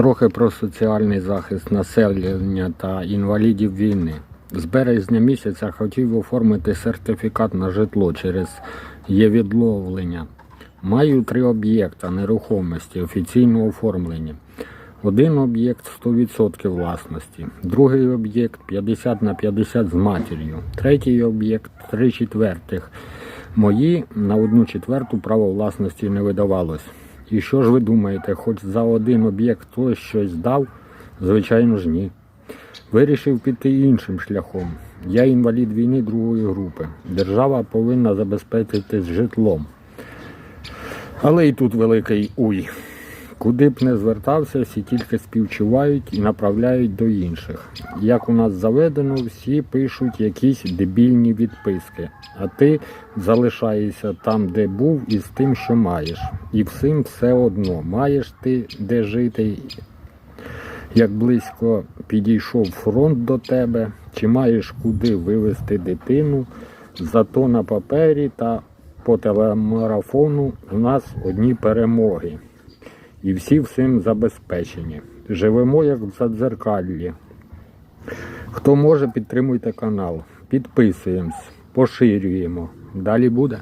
Трохи про соціальний захист населення та інвалідів війни. З березня місяця хотів оформити сертифікат на житло через є-відловлення. Маю три об'єкта нерухомості офіційно оформлені. Один об'єкт 100% власності, другий об'єкт 50 на 50 з матір'ю, третій об'єкт 3 четвертих. Мої на одну четверту право власності не видавалось. І що ж ви думаєте, хоч за один об'єкт хтось щось дав? Звичайно ж ні. Вирішив піти іншим шляхом. Я інвалід війни другої групи. Держава повинна забезпечити житлом. Але і тут великий уй. Куди б не звертався, всі тільки співчувають і направляють до інших. Як у нас заведено, всі пишуть якісь дебільні відписки, а ти залишаєшся там, де був, і з тим, що маєш. І всім все одно. Маєш ти де жити, як близько підійшов фронт до тебе, чи маєш куди вивезти дитину, зато на папері та по телемарафону у нас одні перемоги. І всі всім забезпечені. Живемо як в задзеркаллі. Хто може, підтримуйте канал. Підписуємось, поширюємо. Далі буде.